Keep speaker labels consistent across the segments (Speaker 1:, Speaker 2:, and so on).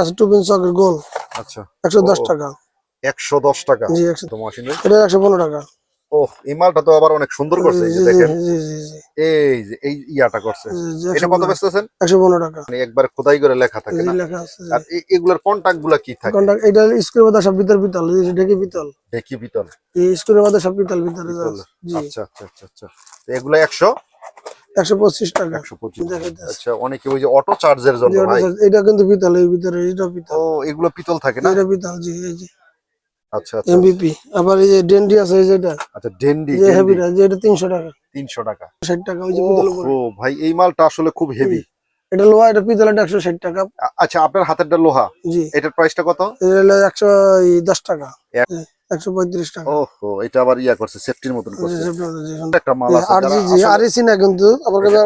Speaker 1: আছে two pin socket গোল
Speaker 2: আচ্ছা।
Speaker 1: একশো দশ
Speaker 2: ও।
Speaker 1: টাকা।
Speaker 2: একশো দশ টাকা?
Speaker 1: জি একশো
Speaker 2: তো মহসিন
Speaker 1: এটা একশো পনেরো টাকা।
Speaker 2: ও এই মালটা তো আবার অনেক সুন্দর করছে এই যে দেখেন। এই যে এই ইয়াটা করছে। এটা কত বেচতেছেন?
Speaker 1: একশো পনেরো টাকা।
Speaker 2: মানে একবার খোদাই করে লেখা থাকে না?
Speaker 1: লেখা আছে
Speaker 2: আর এগুলার কন্টাক্টগুলা কি থাকে?
Speaker 1: কন্টাক্ট এটা স্ক্রুর মধ্যে সব ভিতর পিতল এই যে ঢেকে পিতল।
Speaker 2: দেখি পিতল।
Speaker 1: এই স্ক্রুর মধ্যে সব পিতল ভিতরে
Speaker 2: আচ্ছা আচ্ছা আচ্ছা আচ্ছা। এগুলা একশো?
Speaker 1: একশো পঁচিশ টাকা।
Speaker 2: আচ্ছা অনেকে ওই যে অটো চার্জের জন্য ভাই।
Speaker 1: এটা কিন্তু ভিতরে এটা পিতল
Speaker 2: ও এগুলো পিতল থাকে না?
Speaker 1: এটা পিতল জি এই
Speaker 2: আচ্ছা আচ্ছা।
Speaker 1: এমবিপি আবার এই যে ডেন্ডি আছে এই যেটা
Speaker 2: আচ্ছা ডেন্ডি
Speaker 1: যে হেভিটা টাকা।
Speaker 2: তিনশো টাকা।
Speaker 1: ষাট টাকা ওই যে পিতল উপরে
Speaker 2: ও ভাই এই মালটা আসলে খুব হেভি
Speaker 1: এটা লোহা এটা পিতল একশো ষাট টাকা।
Speaker 2: আচ্ছা আপনার হাতেরটা লোহা?
Speaker 1: জি।
Speaker 2: এটার প্রাইসটা কত?
Speaker 1: এটা একশো দশ টাকা।
Speaker 2: এক-
Speaker 1: জি, একশো পঁয়ত্রিশ টাকা।
Speaker 2: ওহো এটা আবার ইয়া করছে সেফটির মতন করছে। একটা মাল আছে
Speaker 1: না কিন্তু আবার কাছে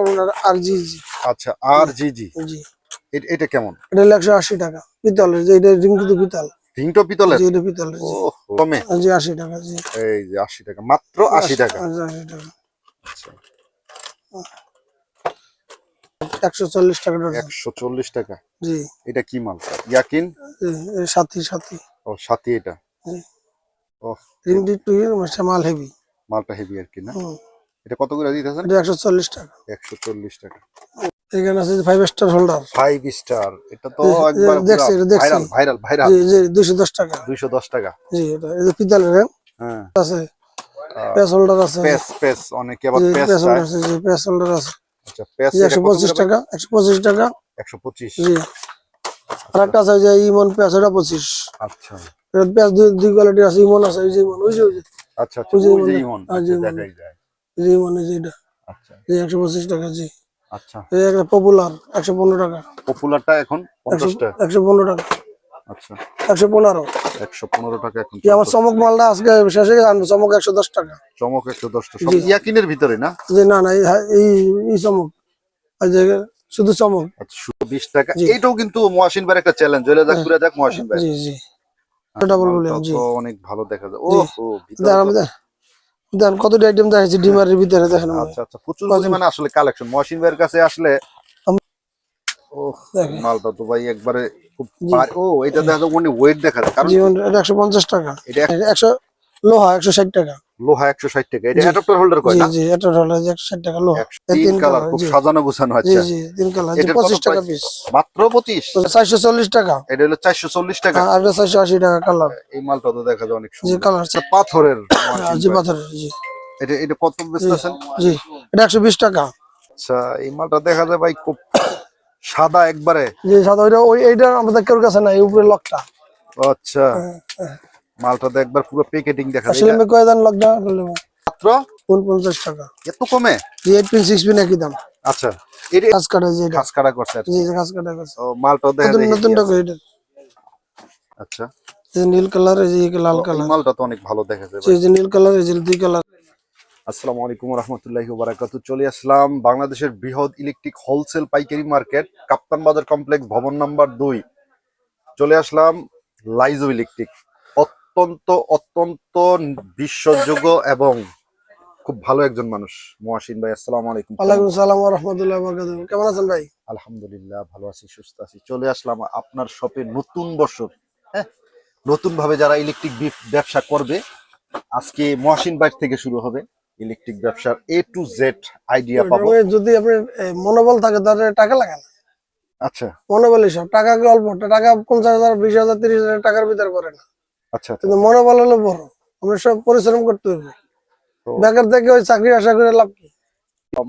Speaker 1: আর জি জি
Speaker 2: আচ্ছা আর জি। এটা কেমন?
Speaker 1: এটা হলো একশো আশি টাকা। পিতলের যে এটা রিং কিন্তু পিতল।
Speaker 2: রিংটো পিতলের?
Speaker 1: জি এটা পিতলের জি।
Speaker 2: কমে?
Speaker 1: জি আশি টাকা জি।
Speaker 2: এই যে আশি টাকা মাত্র আশি টাকা।
Speaker 1: আচ্ছা, আশি টাকা।
Speaker 2: আচ্ছা।
Speaker 1: একশো চল্লিশ টাকা ডজন।
Speaker 2: একশো চল্লিশ টাকা।
Speaker 1: জি।
Speaker 2: এটা কি মাল? ইয়াকিন?
Speaker 1: সাথী সাথী।
Speaker 2: ও সাথী এটা।
Speaker 1: জি। রিংটি টু মাল হেভি।
Speaker 2: মালটা হেভি আর কি না? এটা কত করে দিতেছেন
Speaker 1: এটা একশো চল্লিশ টাকা।
Speaker 2: টাকা।
Speaker 1: এখানে আছে five star holder
Speaker 2: five star এটা তো
Speaker 1: এ- এ-
Speaker 2: একবার
Speaker 1: দেখছি, এটা দেখছি।
Speaker 2: ভাইরাল ভাইরাল
Speaker 1: জি জি টাকা।
Speaker 2: দুইশো দশ টাকা।
Speaker 1: জি এটা হ্যাঁ, আছে। পেস হোল্ডার আছে।
Speaker 2: পেস পেস অনেকে আবার পেস
Speaker 1: পেস হোল্ডার আছে জি পেস হোল্ডার আছে।
Speaker 2: আচ্ছা পেস
Speaker 1: টাকা একশো পঁচিশ টাকা।
Speaker 2: একশো পঁচিশ।
Speaker 1: জি। আর একটা আছে যে ইমন
Speaker 2: আচ্ছা।
Speaker 1: পেঁয়াজ দুই দুই কোয়ালিটির আছে ইমন আছে ওই যে ইমন ওই যে ওই যে।
Speaker 2: আচ্ছা আচ্ছা
Speaker 1: ওই যে ইমন,
Speaker 2: ইমন
Speaker 1: হ্যাঁ, জি,
Speaker 2: আচ্ছা,
Speaker 1: ইমন।
Speaker 2: দেখাই যায়
Speaker 1: ওই যে ইমন এই যে এটা।
Speaker 2: আচ্ছা।
Speaker 1: জি একশো পঁচিশ টাকা জি।
Speaker 2: আচ্ছা।
Speaker 1: এই একটা পপুলার একশো পনেরো টাকা।
Speaker 2: পপুলারটা এখন
Speaker 1: একশো
Speaker 2: পঞ্চাশ টাকা
Speaker 1: একশো পনেরো টাকা।
Speaker 2: আচ্ছা।
Speaker 1: একশো পনেরো।
Speaker 2: একশো পনেরো টাকা এখন
Speaker 1: আমার চমক মালটা আজকে শেষে আনব চমক একশো দশ টাকা।
Speaker 2: চমক একশো সব ইয়াকিনের ভিতরে না?
Speaker 1: যে না না এই চমক। শুধু চমক।
Speaker 2: আচ্ছা শুধু বিশ টাকা।
Speaker 1: জি।
Speaker 2: এইটাও কিন্তু মহাসিন একটা চ্যালেঞ্জ হলে যাক ঘুরে যাক মহাসিন ভাই।
Speaker 1: জি জি।
Speaker 2: অনেক ভালো দেখা যায়। ও
Speaker 1: দেন আইটেম দেখাচ্ছি ডিমারের ভিতরে দেখেন
Speaker 2: আচ্ছা আচ্ছা প্রচুর পরিমাণে আসলে কালেকশন মহাসিন ভাইয়ের কাছে আসলে। মালটা তো ভাই একবারে খুব ভারী। ও এটা দেখা যায় ওয়েট দেখা যায়। কারণ
Speaker 1: টাকা।
Speaker 2: এটা এক-
Speaker 1: একশো লোহা একশো ষাট টাকা।
Speaker 2: লোহা একশো ষাট টাকা। এটা। অ্যাডাপ্টার হোল্ডার করে
Speaker 1: জি
Speaker 2: না?
Speaker 1: জি এটা হলো যে একশো ষাট টাকা লোহা।
Speaker 2: তিন কালার খুব সাজানো গোছানো
Speaker 1: জি
Speaker 2: আচ্ছা।
Speaker 1: জি তিন কালার জি
Speaker 2: এটার কত
Speaker 1: পঁচিশ টাকা পিস
Speaker 2: মাত্র পঁচিশ?
Speaker 1: চারশো চল্লিশ টাকা।
Speaker 2: এটা হলো চারশো চল্লিশ টাকা।
Speaker 1: আর এটা চারশো আশি টাকা কালার
Speaker 2: এই মালটা তো দেখা যায় অনেক
Speaker 1: জি কালার
Speaker 2: পাথরের
Speaker 1: জি পাথরের জি।
Speaker 2: এটা এটা কত বেচতেছেন?
Speaker 1: জি এটা একশো বিশ টাকা।
Speaker 2: আচ্ছা এই মালটা দেখা যায় ভাই খুব সাদা একবারে।
Speaker 1: জি সাদা ওইটা ওই এইটা আমাদের কেউ কাছে নাই উপরে লকটা।
Speaker 2: আচ্ছা। মালটা একবার পুরো প্যাকেটিং দেখা
Speaker 1: আসলে আমি কয়ে দেন লকটা
Speaker 2: মাত্র?
Speaker 1: উনপঞ্চাশ টাকা।
Speaker 2: এত কমে?
Speaker 1: জি এইট পিন সিক্স পিন একই দাম?
Speaker 2: আচ্ছা। এটা
Speaker 1: কাজ কাটা জি এটা।
Speaker 2: খাস কাটা করছে।
Speaker 1: জি কাজ কাটা করছে।
Speaker 2: ও মালটাও দেখা যায়
Speaker 1: নতুন টাকা এটা।
Speaker 2: আচ্ছা।
Speaker 1: এই নীল কালার এই যে লাল কালার।
Speaker 2: মালটা তো অনেক ভালো দেখা যায়
Speaker 1: এই যে নীল কালার এই যে দুই কালার।
Speaker 2: আসসালামু আলাইকুম রহমতুল্লাহি বারাকাতু চলে আসলাম বাংলাদেশের বৃহৎ ইলেকট্রিক হোলসেল পাইকারি মার্কেট কাপ্তান বাজার কমপ্লেক্স ভবন নাম্বার দুই। চলে আসলাম লাইজো ইলেকট্রিক অত্যন্ত অত্যন্ত বিশ্বাসযোগ্য এবং খুব ভালো একজন মানুষ মহাসিন ভাই আসসালামু আলাইকুম।
Speaker 1: ওয়ালাইকুম সালাম ওয়া রাহমাতুল্লাহি ওয়া বারাকাতুহু। কেমন আছেন ভাই?
Speaker 2: আলহামদুলিল্লাহ ভালো আছি সুস্থ আছি। চলে আসলাম আপনার শপে নতুন বছর হ্যাঁ? নতুন ভাবে যারা ইলেকট্রিক ব্যবসা করবে আজকে মহাসিন বাইক থেকে শুরু হবে ইলেকট্রিক ব্যবসার এ টু জেড আইডিয়া পাবো।
Speaker 1: যদি আপনি মনোবল থাকে তাহলে টাকা লাগে না।
Speaker 2: আচ্ছা।
Speaker 1: মনোবল হিসাব টাকা কি অল্প? টাকা পঞ্চাশ হাজার বিশ হাজার তিরিশ হাজার টাকার ভিতরে পড়ে না।
Speaker 2: আচ্ছা আচ্ছা
Speaker 1: কিন্তু মনোবল হলো বড়। আমরা সব পরিশ্রম করতে হবে বেকার থেকে ওই চাকরি আশা করে লাভ কি?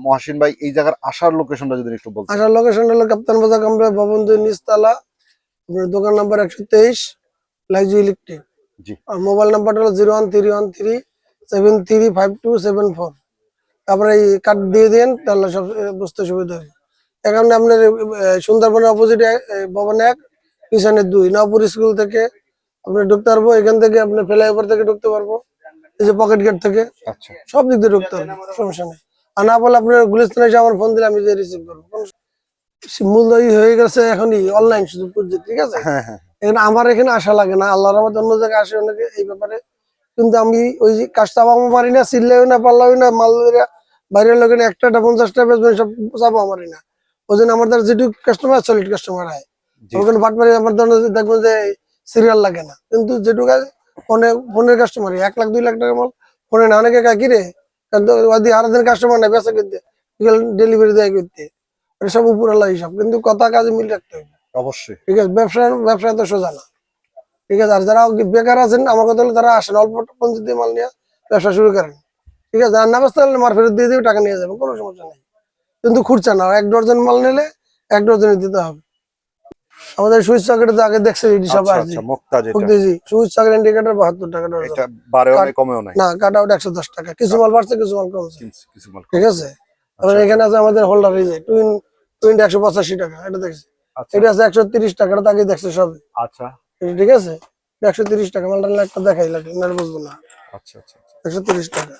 Speaker 2: মহাসিন ভাই এই জায়গার আসার লোকেশনটা যদি একটু বলতেন।
Speaker 1: আসার লোকেশন হলো কাপ্তান বাজার কমপ্লেক্স ভবন দুই নিচতলা। আপনার দোকান নাম্বার একশো তেইশ লাইজু ইলেকট্রিক।
Speaker 2: জি।
Speaker 1: আর মোবাইল নাম্বারটা হলো zero one three one three seven three five two seven four. তারপরে এই কার্ড দিয়ে দেন তাহলে সব বুঝতে সুবিধা হবে। এখানে আপনার সুন্দরবনের অপোজিটে ভবন এক পিছনে দুই নবপুর স্কুল থেকে আপনি ঢুকতে পারব এখান থেকে আপনি ফ্লাইওভার থেকে ঢুকতে পারব এই যে পকেট গেট থেকে।
Speaker 2: আচ্ছা।
Speaker 1: সব দিক দিয়ে ঢুকতে পারব সমস্যা নেই। আর না বলে আপনার গুলিস্তানে এসে আমার ফোন দিলে আমি যে রিসিভ করব কোনো মূল হয়ে গেছে এখনই অনলাইন শুধু খুঁজছে ঠিক আছে?
Speaker 2: হ্যাঁ হ্যাঁ।
Speaker 1: এখানে আমার এখানে আসা লাগে না আল্লাহর আমাদের অন্য জায়গায় আসে অনেকে এই ব্যাপারে। কিন্তু আমি ওই যে কাজ চাপাবো পারি না চিল্লাও না পাল্লাও না মাল বাইরের লোকের একটা পঞ্চাশটা বেচবেন সব চাপাবো পারি না। ওই জন্য আমাদের যেটুকু কাস্টমার সলিড কাস্টমার হয়। ওখানে বাটপারি আমার ধরেন যে দেখবেন যে সিরিয়াল লাগে না। কিন্তু যেটুকু ফোনে ফোনের কাস্টমার এক লাখ দুই লাখ টাকা মাল ফোনে না অনেকে কাকি রে কারণ তো ওই দিয়ে আরেকদিন কাস্টমার নাই বেচা করতে ডেলিভারি দেয় করতে। এটা সব উপর আল্লাহ হিসাব। কিন্তু কথা কাজে মিল রাখতে হবে।
Speaker 2: অবশ্যই।
Speaker 1: ঠিক আছে ব্যবসা ব্যবসা তো সোজা না। ঠিক আছে আর যারা বেকার আছেন আমার কথা হলো তারা আসেন অল্প পঞ্চাশ দিয়ে মাল নিয়ে ব্যবসা শুরু করেন। ঠিক আছে আর না ব্যস্ত হলে মার ফেরত দিয়ে দিবে টাকা নিয়ে যাবে কোনো সমস্যা নেই। কিন্তু খুঁড়ছে না এক ডজন মাল নিলে এক ডজনই দিতে হবে। আমাদের সুইচ সকেটে তো আগে দেখছে এটি সব
Speaker 2: আচ্ছা
Speaker 1: আছে
Speaker 2: আচ্ছা এটা
Speaker 1: বুঝতেছি সুইচ সকেট ইন্ডিকেটার বাহাত্তর টাকা ডজন
Speaker 2: এটা বারেও নাই কমেও নাই।
Speaker 1: না কাট আউট একশো দশ টাকা। কিছু মাল বাড়ছে কিছু মাল কমছে।
Speaker 2: কিছু- মাল
Speaker 1: ঠিক আছে? তারপরে
Speaker 2: আচ্ছা।
Speaker 1: এখানে আছে আমাদের হোল্ডার এই যে টুইন টুইন একশো পঁচাশি টাকা এটা দেখছি।
Speaker 2: আচ্ছা।
Speaker 1: এটা আছে একশো তিরিশ টাকা এটা আগে দেখছে সব
Speaker 2: আচ্ছা।
Speaker 1: ঠিক আছে? একশো তিরিশ টাকা মালটা একটা দেখাই লাগে না বুঝব না।
Speaker 2: আচ্ছা আচ্ছা আচ্ছা।
Speaker 1: একশো তিরিশ টাকা।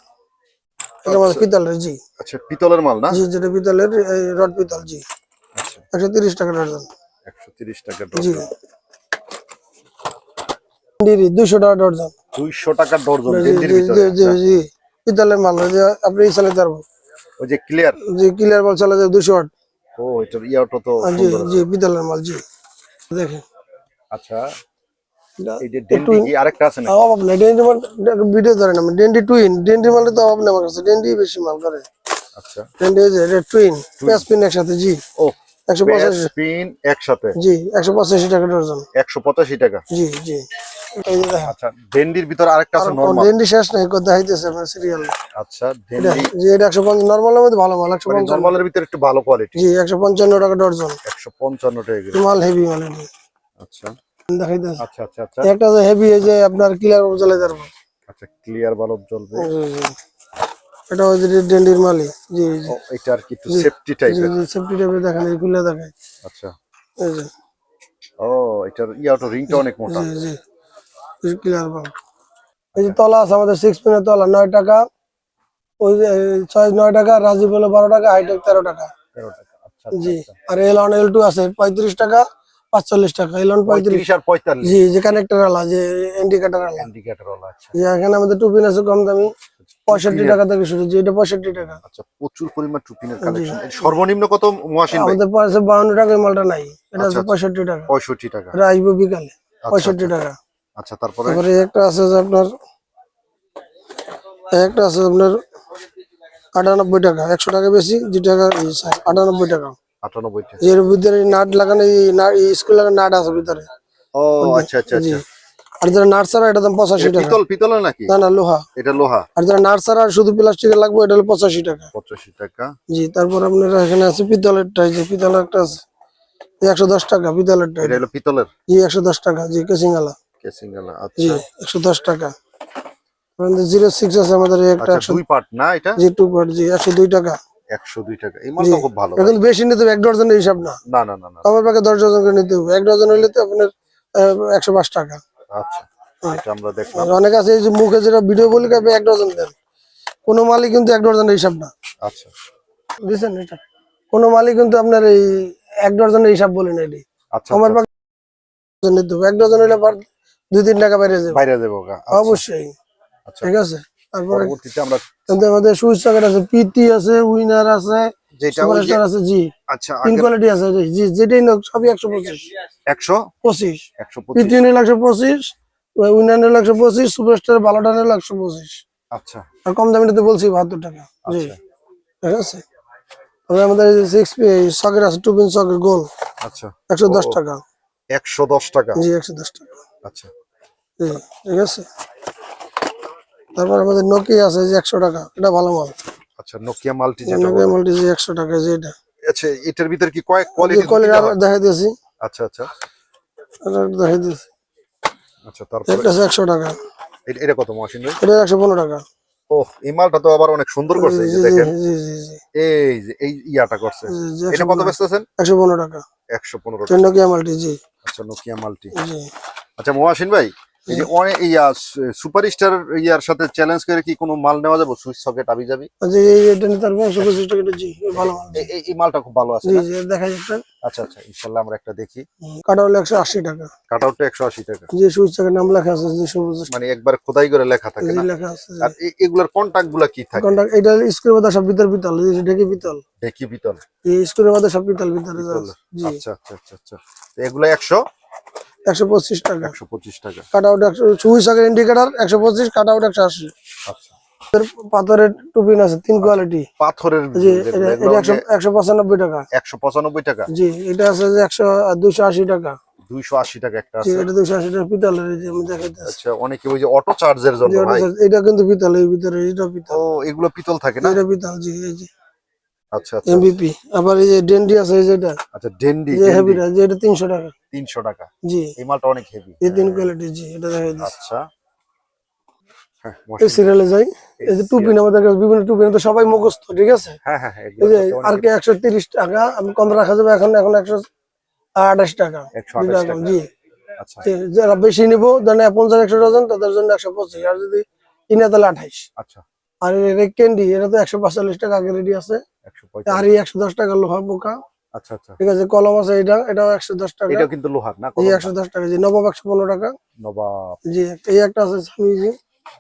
Speaker 1: এটা পিতলের জি।
Speaker 2: আচ্ছা পিতলের মাল না?
Speaker 1: জি যেটা পিতলের এই রড পিতল জি।
Speaker 2: আচ্ছা।
Speaker 1: একশো তিরিশ টাকা ডজন।
Speaker 2: একশো তিরিশ টাকা ডজন
Speaker 1: টাকা ডজন
Speaker 2: দুইশো টাকা ডর্জন
Speaker 1: জি জি জি। পিতলের মাল আপনি এই চালাতে পারব
Speaker 2: ওই যে ক্লিয়ার
Speaker 1: জি ক্লিয়ার বল দুশো
Speaker 2: ও ইয়াটা তো
Speaker 1: জি জি পিতলের মাল জি। দেখেন।
Speaker 2: আচ্ছা
Speaker 1: এটা
Speaker 2: এই যে ডেন্ডি কি আরেকটা আছে না
Speaker 1: অভাব নাই। ডেন্ডি মাল ভিডিও ধরেন আমি ডেন্ডি টুইন ডেন্ডি মালে তো অভাব নেই আমার কাছে। ডেন্ডি বেশি মাল করে।
Speaker 2: আচ্ছা।
Speaker 1: যে টুইন পেসপিন একসাথে জি।
Speaker 2: ও
Speaker 1: একশো পঁচাশি।
Speaker 2: স্পিন একসাথে।
Speaker 1: জি একশো পঁচাশি টাকা ডজন।
Speaker 2: একশো পঁচাশি টাকা।
Speaker 1: জি জি। যে
Speaker 2: আচ্ছা ভিতরে আরেকটা আছে নরমাল
Speaker 1: ডেন্ডি শেষ নাই আপনার সিরিয়াল
Speaker 2: আচ্ছা ডেন্ডি
Speaker 1: জি এটা নর্মালের মধ্যে ভালো মাল
Speaker 2: নরমালের ভিতরে একটু ভালো কোয়ালিটি
Speaker 1: জি একশো পঞ্চান্ন টাকা ডজন।
Speaker 2: একশো পঞ্চান্ন টাকা করে।
Speaker 1: মাল হেভি মাল
Speaker 2: আচ্ছা।
Speaker 1: দেখাইতেছে।
Speaker 2: আচ্ছা আচ্ছা আচ্ছা।
Speaker 1: একটা যে হেভি এই যে আপনার ক্লিয়ার চালাই পারব
Speaker 2: আচ্ছা ক্লিয়ার বাল্ব জ্বলবে।
Speaker 1: এটা ওই যে ডেন্ডির মালি জি
Speaker 2: এটা আর কি একটু সেফটি টাইপের
Speaker 1: সেফটি টাইপের দেখেন এই খুলে দেখায়
Speaker 2: আচ্ছা।
Speaker 1: এই যে।
Speaker 2: ও এটার ইয়াটা রিংটা অনেক মোটা।
Speaker 1: জি জি। ক্লিয়ার পাম্প এই যে তলা আছে আমাদের সিক্স পিনের তলা নয় টাকা। ওই যে ছয় নয় টাকা রাজীব হলো বারো টাকা হাইটেক তেরো টাকা।
Speaker 2: তেরো টাকা। আচ্ছা
Speaker 1: জি আর এল ওয়ান এল টু আছে পঁয়ত্রিশ টাকা পাঁচচল্লিশ টাকা এল ওয়ান পঁয়ত্রিশ।
Speaker 2: আর পঁয়তাল্লিশ।
Speaker 1: জি যে কানেক্টর আলা যে ইন্ডিকেটার আলা।
Speaker 2: ইন্ডিকেটর ওলা আচ্ছা।
Speaker 1: এখানে আমাদের টু পিন আছে কম দামি। পঁয়ষট্টি টাকা থেকে শুরু জি এটা পঁয়ষট্টি টাকা।
Speaker 2: আচ্ছা প্রচুর পরিমাণ টুপিনের কালেকশন সর্বনিম্ন কত মহাসিন
Speaker 1: আমাদের পয়সা বাউন্ন টাকা মালটা নাই এটা
Speaker 2: আচ্ছা,
Speaker 1: আছে পঁয়ষট্টি টাকা।
Speaker 2: পঁয়ষট্টি টাকা।
Speaker 1: এটা আসবে বিকালে
Speaker 2: আচ্ছা,
Speaker 1: পঁয়ষট্টি টাকা।
Speaker 2: আচ্ছা তারপরে?
Speaker 1: তারপরে একটা আছে যে আপনার একটা আছে আপনার আটানব্বই টাকা একশো টাকা বেশি দু টাকা আটানব্বই টাকা।
Speaker 2: আটানব্বই টাকা।
Speaker 1: এর ভিতরে নাট লাগানো এই নাট স্কুল লাগানো নাট আছে ভিতরে।
Speaker 2: ও আচ্ছা আচ্ছা আচ্ছা।
Speaker 1: আর যারা ছাড়া এটা দাম পঁচাশি টাকা।
Speaker 2: পিতল পিতলের নাকি?
Speaker 1: না না লোহা।
Speaker 2: এটা লোহা।
Speaker 1: আর যারা আর শুধু প্লাস্টিকের লাগবে এটা হলো পঁচাশি টাকা।
Speaker 2: পঁচাশি টাকা।
Speaker 1: জি তারপর আপনার এখানে আছে পিতলেরটা এই যে পিতলের একটা আছে। একশো দশ টাকা পিতলেরটা।
Speaker 2: এটা হলো পিতলের?
Speaker 1: জি একশো দশ টাকা জি কেসিংলা
Speaker 2: কেসিঙ্গালা
Speaker 1: জি
Speaker 2: আচ্ছা।
Speaker 1: একশো দশ টাকা। জিরো সিক্স আছে আমাদের একটা
Speaker 2: আচ্ছা দুই পার্ট না এটা?
Speaker 1: জি টু পার্ট জি একশো দুই টাকা।
Speaker 2: একশো দুই টাকা। এই মালটা খুব ভালো
Speaker 1: এখন বেশি নিতে হবে এক ডজনের হিসাব না।
Speaker 2: না না না না।
Speaker 1: আমার পাকে দশ ডজন করে নিতে হবে। এক ডজন তো আপনার একশো পাঁচ টাকা।
Speaker 2: আচ্ছা এটা আমরা দেখলাম।
Speaker 1: অনেক আছে এই যে মুখে যেটা ভিডিও বলি কাপে এক ডজন দেন। কোনো মালিক কিন্তু এক ডজনের হিসাব না।
Speaker 2: আচ্ছা।
Speaker 1: এটা? কোনো মালিক কিন্তু আপনার এই এক ডজনের হিসাব বলে না এটি।
Speaker 2: আচ্ছা
Speaker 1: আমার এক ডজন আবার দুই তিন টাকা বাইরে যাবে।
Speaker 2: বাইরে আচ্ছা,
Speaker 1: অবশ্যই। ঠিক আছে? তারপরে
Speaker 2: আমরা
Speaker 1: আমাদের সুইচ আছে পিটি আছে উইনার আছে
Speaker 2: যেটা
Speaker 1: আছে জি
Speaker 2: আচ্ছা
Speaker 1: তিন কোয়ালিটি আছে জি, যেটাই নোক সবই একশো পঁচিশ।
Speaker 2: একশো?
Speaker 1: পঁচিশ।
Speaker 2: একশো পঁচিশ।
Speaker 1: একশো পঁচিশ একশো পঁচিশ সুপারস্টার একশো পঁচিশ।
Speaker 2: আচ্ছা।
Speaker 1: আর কম তো বলছি বাহাত্তর টাকা। জি।
Speaker 2: আচ্ছা।
Speaker 1: ঠিক আছে? তবে আমাদের সিক্স সকেট আছে টু পিন সকেট গোল
Speaker 2: আচ্ছা।
Speaker 1: একশো দশ টাকা।
Speaker 2: একশো দশ টাকা।
Speaker 1: জি একশো দশ টাকা।
Speaker 2: আচ্ছা।
Speaker 1: জি ঠিক আছে? তারপর আমাদের নোকিয়া আছে যে একশো টাকা। এটা ভালো মাল।
Speaker 2: আচ্ছা নোকিয়া মাল্টি যেটা
Speaker 1: নোকিয়া। মালটি যে একশো টাকা যে এটা।
Speaker 2: আচ্ছা এটার ভিতরে কি কয়েক কোয়ালিটি
Speaker 1: কোয়ালিটি আবার দেখাই দিয়েছি।
Speaker 2: আচ্ছা আচ্ছা।
Speaker 1: দেখাই দিয়েছি।
Speaker 2: আচ্ছা তারপরে?
Speaker 1: আছে একশো টাকা।
Speaker 2: এটা- এটা কত মহাসিন ভাই?
Speaker 1: এটা একশো পনেরো টাকা।
Speaker 2: ও এই মালটা তো আবার অনেক সুন্দর করছে এই যে দেখেন। এই যে এই ইয়াটা করছে। এটা কত বেচতেছেন?
Speaker 1: একশো পনেরো টাকা।
Speaker 2: একশো পনেরো
Speaker 1: নোকিয়া মালটি জি।
Speaker 2: আচ্ছা নোকিয়া মাল্টি
Speaker 1: জি।
Speaker 2: আচ্ছা মহাসিন ভাই এই যে অনেক ইয়া সুপারস্টার ইয়ার সাথে চ্যালেঞ্জ করে কি কোনো মাল নেওয়া যাবে? সুইচ সকেট আবি যাবি
Speaker 1: এই এটা নিতে পারব জি ভালো
Speaker 2: মালটা খুব ভালো আছে
Speaker 1: জি জি দেখা যাচ্ছে
Speaker 2: আচ্ছা আচ্ছা ইনশাল্লাহ আমরা একটা দেখি।
Speaker 1: কাটা হলো একশো আশি টাকা।
Speaker 2: কাট আউটটা একশো আশি টাকা।
Speaker 1: যে সুইচ টাকার নাম লেখা আছে যে সবুজ
Speaker 2: মানে একবার খোদাই করে লেখা থাকে না?
Speaker 1: লেখা আছে
Speaker 2: আর এগুলার কন্টাক্টগুলা কি থাকে?
Speaker 1: কন্টাক্ট এটা সব ভিতর যে ঢেকে পিতল।
Speaker 2: ঢেকি পিতল।
Speaker 1: এই স্ক্রুর মধ্যে সব পিতল ভিতরে
Speaker 2: আচ্ছা আচ্ছা আচ্ছা আচ্ছা। এগুলা একশো?
Speaker 1: একশো পঁচিশ টাকা।
Speaker 2: একশো পঁচিশ টাকা।
Speaker 1: কাট আউট একশো সুইচ ইন্ডিকেটার একশো পঁচিশ কাট আউট একশো আশি।
Speaker 2: আচ্ছা।
Speaker 1: পাথরের টুপিন আছে তিন কোয়ালিটি
Speaker 2: পাথরের
Speaker 1: জি একশো পঁচানব্বই টাকা।
Speaker 2: একশো পঁচানব্বই টাকা?
Speaker 1: জি এটা আছে যে একশো দুইশো আশি টাকা।
Speaker 2: দুইশো আশি টাকা একটা আছে।
Speaker 1: এটা দুইশো আশি টাকা পিতলের যে আমি দেখাইতেছি।
Speaker 2: আচ্ছা অনেকে ওই যে অটো চার্জের জন্য ভাই।
Speaker 1: এটা কিন্তু পিতল এই ভিতরে এটা পিতল।
Speaker 2: ও এগুলো পিতল থাকে না?
Speaker 1: এটা পিতল জি যে।
Speaker 2: আচ্ছা আচ্ছা।
Speaker 1: এমবিপি আবার এই যে ডেন্ডি আছে এই যেটা
Speaker 2: আচ্ছা ডেন্ডি
Speaker 1: যে হেভিটা যে এটা টাকা।
Speaker 2: তিনশো টাকা।
Speaker 1: জি।
Speaker 2: এই মালটা অনেক হেভি
Speaker 1: এই তিন কোয়ালিটি জি এটা দেখাই দিচ্ছি
Speaker 2: আচ্ছা। হ্যাঁ
Speaker 1: এই সিরিয়ালে যাই। এই যে টুপিন আমাদের কাছে বিভিন্ন টুপিন তো সবাই মুখস্থ ঠিক আছে?
Speaker 2: হ্যাঁ হ্যাঁ
Speaker 1: এই যে আর কি একশো তিরিশ টাকা আমি কম রাখা যাবে এখন এখন একশো আঠাশ টাকা। জি।
Speaker 2: আচ্ছা।
Speaker 1: যারা বেশি নিবো জানে পঞ্চাশ একশো ডজন তাদের জন্য একশো পঁচিশ। আর যদি কিনে তাহলে আঠাইশ।
Speaker 2: আচ্ছা।
Speaker 1: আর এই ক্যান্ডি এটা তো একশো পঁয়তাল্লিশ টাকা আগে রেডি আছে। আর এই একশো দশ টাকা লোহা পোকা
Speaker 2: আচ্ছা আচ্ছা।
Speaker 1: ঠিক আছে কলম আছে এটা এটাও একশো দশ টাকা।
Speaker 2: এটাও কিন্তু লোহার না
Speaker 1: একশো দশ টাকা জি নবাব একশো পনেরো টাকা।
Speaker 2: নবাব।
Speaker 1: জি এই একটা আছে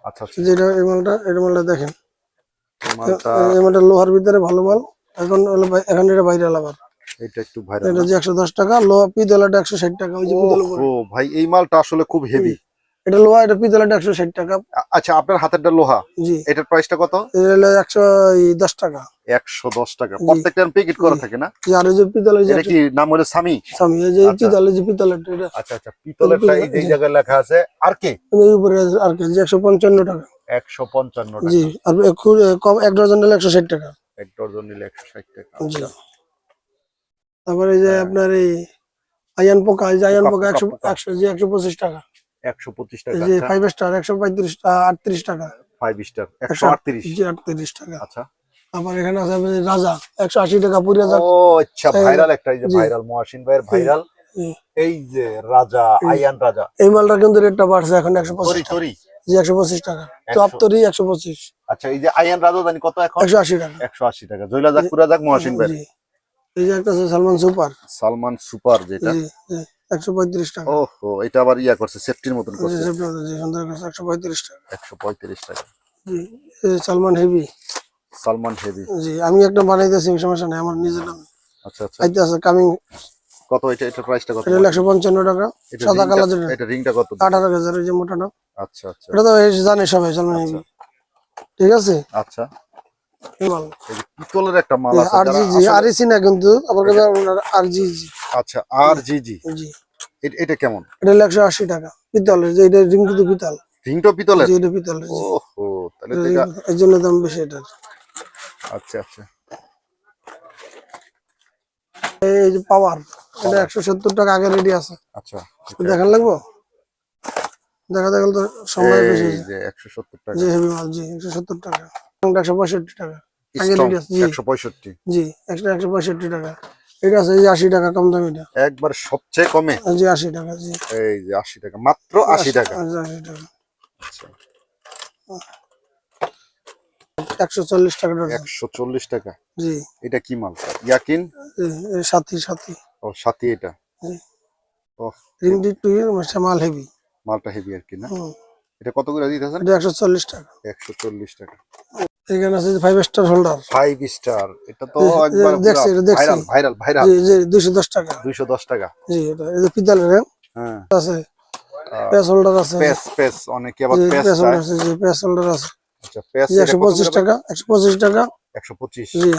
Speaker 2: আচ্ছা আচ্ছা।
Speaker 1: যেটা এই মালটা এই মালটা দেখেন।
Speaker 2: এই মালটা
Speaker 1: লোহার ভিতরে ভালো মাল। এখন এখন এটা বাইরে আবার।
Speaker 2: এটা একটু ভাইরাল
Speaker 1: এটা যে একশো দশ টাকা লোহা একশো ষাট টাকা ওই যে
Speaker 2: ও ভাই এই মালটা আসলে খুব হেভি
Speaker 1: এটা লোহা এটা পিতলাটা একশো ষাট টাকা।
Speaker 2: আচ্ছা আপনার হাতেরটা লোহা?
Speaker 1: জি।
Speaker 2: এটার প্রাইসটা কত?
Speaker 1: একশো দশ টাকা।
Speaker 2: একশো দশ টাকা। প্রত্যেকটার প্যাকেট করা থাকে না?
Speaker 1: আর যে পিতলের যে
Speaker 2: এটা কি নাম হলো সামি
Speaker 1: এই যে
Speaker 2: আচ্ছা।
Speaker 1: পিতলের যে পিতলেরটা এটা।
Speaker 2: আচ্ছা আচ্ছা পিতলেরটা এই জায়গায় লেখা আছে আর কে
Speaker 1: এই উপরে আর কি একশো পঞ্চান্ন টাকা।
Speaker 2: একশো পঞ্চান্ন টাকা।
Speaker 1: জি আর কম এক ডজন নিলে একশো ষাট টাকা।
Speaker 2: এক ডজন নিলে একশো ষাট টাকা আচ্ছা।
Speaker 1: তারপরে এই যে আপনার এই আয়ান পোকা এই যে আয়ান
Speaker 2: পোকা,
Speaker 1: একশো। একশো যে একশো পঁচিশ টাকা।
Speaker 2: একশো পঁচিশ টাকা।
Speaker 1: যে ফাইভ স্টার একশো পঁয়ত্রিশ আটত্রিশ টাকা।
Speaker 2: ফাইভ স্টার একশো আটত্রিশ।
Speaker 1: জি আটত্রিশ টাকা।
Speaker 2: আচ্ছা।
Speaker 1: আবার এখানে আছে রাজা একশো আশি টাকা পুরি হাজার
Speaker 2: ও আচ্ছা ভাইরাল একটা এই যে ভাইরাল মহাসিন ভাইয়ের ভাইরাল। এই যে রাজা আইয়ান রাজা।
Speaker 1: এই মালটা কিন্তু রেটটা বাড়ছে এখন একশো পঁচিশ জি একশো পঁচিশ টাকা। তরি একশো পঁচিশ।
Speaker 2: আচ্ছা এই যে আইয়ান রাজা জানি কত এখন?
Speaker 1: একশো আশি টাকা।
Speaker 2: একশো আশি টাকা। জৈলা যাক পুরা যাক মহাসিন ভাই
Speaker 1: এই যে একটা আছে সালমান সুপার।
Speaker 2: সালমান সুপার যেটা।
Speaker 1: জি জি। একশো পঁয়ত্রিশ টাকা।
Speaker 2: ওহো এটা আবার ইয়া করছে সেফটির মতন
Speaker 1: জি
Speaker 2: করছে।
Speaker 1: জি সুন্দর কাছে একশো পঁয়ত্রিশ টাকা।
Speaker 2: একশো পঁয়ত্রিশ টাকা।
Speaker 1: জি সালমান হেভি।
Speaker 2: সালমান হেভি।
Speaker 1: জি আমি একটা বানাইতেছি সমস্যা নেই আমার নিজের নামে।
Speaker 2: আচ্ছা আচ্ছা।
Speaker 1: আইতে আছে কামিং
Speaker 2: কত এটা এটা প্রাইসটা কত?
Speaker 1: এটা টাকা সাদা কালার
Speaker 2: রিংটা-
Speaker 1: যেটা
Speaker 2: এটা রিংটা কত?
Speaker 1: আঠারো হাজার যে মোটাটা
Speaker 2: আচ্ছা আচ্ছা।
Speaker 1: এটা তো জানে সবাই সালমান হেভি। ঠিক আছে?
Speaker 2: আচ্ছা।
Speaker 1: এই মাল।
Speaker 2: এই যে পিতলের একটা মাল আছে
Speaker 1: আর জি জি আর ইসি না কিন্তু আবার আর জি জি
Speaker 2: আচ্ছা আর জি জি
Speaker 1: জি।
Speaker 2: এটা কেমন?
Speaker 1: এটা হলো একশো আশি টাকা। পিতলের যে এটা রিং কিন্তু পিতল।
Speaker 2: রিংটা পিতলের?
Speaker 1: এটা পিতলের
Speaker 2: ওহো তাহলে এটা
Speaker 1: এর জন্য দাম বেশি এটার
Speaker 2: আচ্ছা আচ্ছা।
Speaker 1: এই যে পাওয়ার এটা একশো সত্তর টাকা আগে রেডি আছে।
Speaker 2: আচ্ছা
Speaker 1: দেখান লাগবো? দেখা দেখা তো সময় বেশি
Speaker 2: এই যে একশো সত্তর টাকা।
Speaker 1: জি হেভি মাল জি একশো সত্তর টাকা। একশো পঁয়ষট্টি টাকা। আগে রেডি আছে
Speaker 2: একশো পঁয়ষট্টি।
Speaker 1: জি একশো একশো পঁয়ষট্টি টাকা। এটা আছে এই আশি টাকা কম দাম এটা।
Speaker 2: একবার সবচেয়ে কমে?
Speaker 1: জি আশি টাকা জি।
Speaker 2: এই যে আশি টাকা মাত্র আশি টাকা।
Speaker 1: আশি আশি টাকা।
Speaker 2: আচ্ছা
Speaker 1: একশো চল্লিশ টাকা
Speaker 2: একশো চল্লিশ টাকা।
Speaker 1: জি।
Speaker 2: এটা কি মাল? ইয়াকিন?
Speaker 1: সাথী সাথী
Speaker 2: ও সাথী এটা? ও
Speaker 1: টু মাল হেভি।
Speaker 2: মালটা হেভি আর কি না? এটা কত করে দিতেছেন?
Speaker 1: এটা একশো চল্লিশ টাকা।
Speaker 2: একশো চল্লিশ টাকা।
Speaker 1: এখানে আছে five star holder
Speaker 2: five star এটা তো একবার
Speaker 1: দেখছি, এটা দেখছি।
Speaker 2: Viral viral viral.
Speaker 1: জি জি দুইশো দশ টাকা।
Speaker 2: দুইশো দশ টাকা।
Speaker 1: জি এটা এই যে পিতলের হ্যাঁ,
Speaker 2: হ্যাঁ
Speaker 1: আছে পেস হোল্ডার আছে।
Speaker 2: পেস পেস অনেকে আবার পেস
Speaker 1: পেস হোল্ডার আছে জি পেস হোল্ডার আছে।
Speaker 2: আচ্ছা পেস
Speaker 1: জি একশো পঁচিশ টাকা একশো পঁচিশ টাকা।
Speaker 2: একশো পঁচিশ।
Speaker 1: জি।